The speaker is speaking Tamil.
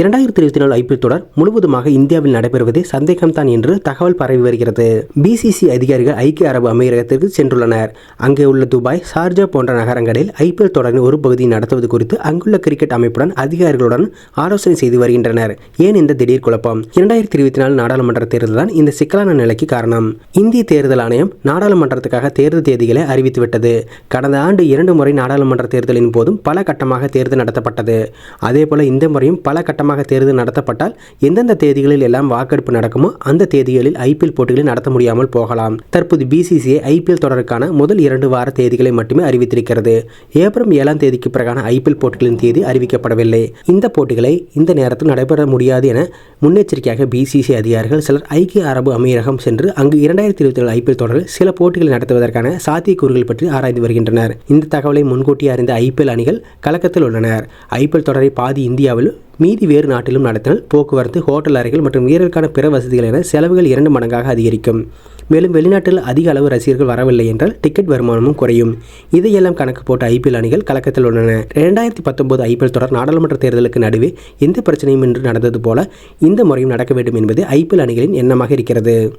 இரண்டாயிரத்தி இருபத்தி நாலு ஐபிஎல் தொடர் முழுவதுமாக இந்தியாவில் நடைபெறுவதே சந்தேகம்தான் என்று தகவல் பரவி வருகிறது. பிசிசி அதிகாரிகள் ஐக்கிய அரபு அமீரகத்திற்கு சென்றுள்ளனர். அங்கே உள்ள துபாய் ஷார்ஜா போன்ற நகரங்களில் ஐபிஎல் தொடரின் ஒரு பகுதியை நடத்துவது குறித்து அங்குள்ள கிரிக்கெட் அமைப்புடன் அதிகாரிகளுடன் ஆலோசனை செய்து வருகின்றனர். ஏன் இந்த திடீர் குழப்பம்? இரண்டாயிரத்தி இருபத்தி நாலு நாடாளுமன்ற தேர்தல் தான் இந்த சிக்கலான நிலைக்கு காரணம். இந்திய தேர்தல் ஆணையம் நாடாளுமன்றத்துக்காக தேர்தல் தேதிகளை அறிவித்துவிட்டது. கடந்த ஆண்டு இரண்டு முறை நாடாளுமன்ற தேர்தலின் போதும் பல கட்டமாக தேர்தல் நடத்தப்பட்டது. அதேபோல இந்த முறையும் பல கட்டமாக தேர்தல் நடத்தப்பட்டால் எந்தெந்த தேதிகளில் எல்லாம் வாக்கெடுப்பு நடக்குமோ அந்த தேதிகளில் ஐபிஎல் போட்டிகளை நடத்த முடியாமல் போகலாம். தற்போது பிசிசிஐ ஐபிஎல் தொடருக்கான முதல் இரண்டு வார தேதிகளை மட்டுமே அறிவித்திருக்கிறது. ஏப்ரல் ஏழாம் தேதிக்கு பிறகான ஐபிஎல் போட்டிகளின் தேதி அறிவிக்கப்படவில்லை. இந்த போட்டிகளை இந்த நேரத்தில் நடைபெற முடியாது என முன்னெச்சரிக்கையாக பிசிசி அதிகாரிகள் சிலர் ஐக்கிய அரபு அமீரகம் சென்று அங்கு இரண்டாயிரத்தி இருபத்தி ஏழு ஐபிஎல் தொடரில் சில போட்டிகளை நடத்துவதற்கான சாத்தியக்கூறுகள் பற்றி ஆராய்ந்து வருகின்றனர். இந்த தகவலை முன்கூட்டி அறிந்த ஐபிஎல் அணிகள் கலக்கத்தில் உள்ளனர். ஐபிஎல் தொடரை பாதி இந்தியாவில் மீதி வேறு நாட்டிலும் நடத்தினால் போக்குவரத்து ஹோட்டல் அறைகள் மற்றும் வீரருக்கான பிற வசதிகள் என செலவுகள் இரண்டு மடங்காக அதிகரிக்கும். மேலும் வெளிநாட்டில் அதிக அளவு ரசிகர்கள் வரவில்லை என்றால் டிக்கெட் வருமானமும் குறையும். இதையெல்லாம் கணக்கு போட்ட ஐபிஎல் அணிகள் கலக்கத்தில் உள்ளன. இரண்டாயிரத்தி பத்தொன்பது ஐபிஎல் தொடர் நாடாளுமன்ற தேர்தலுக்கு நடுவே எந்த பிரச்சனையும் இன்று நடந்தது போல இந்த முறையும் நடக்க வேண்டும் என்பது ஐபிஎல் அணிகளின் எண்ணமாக இருக்கிறது.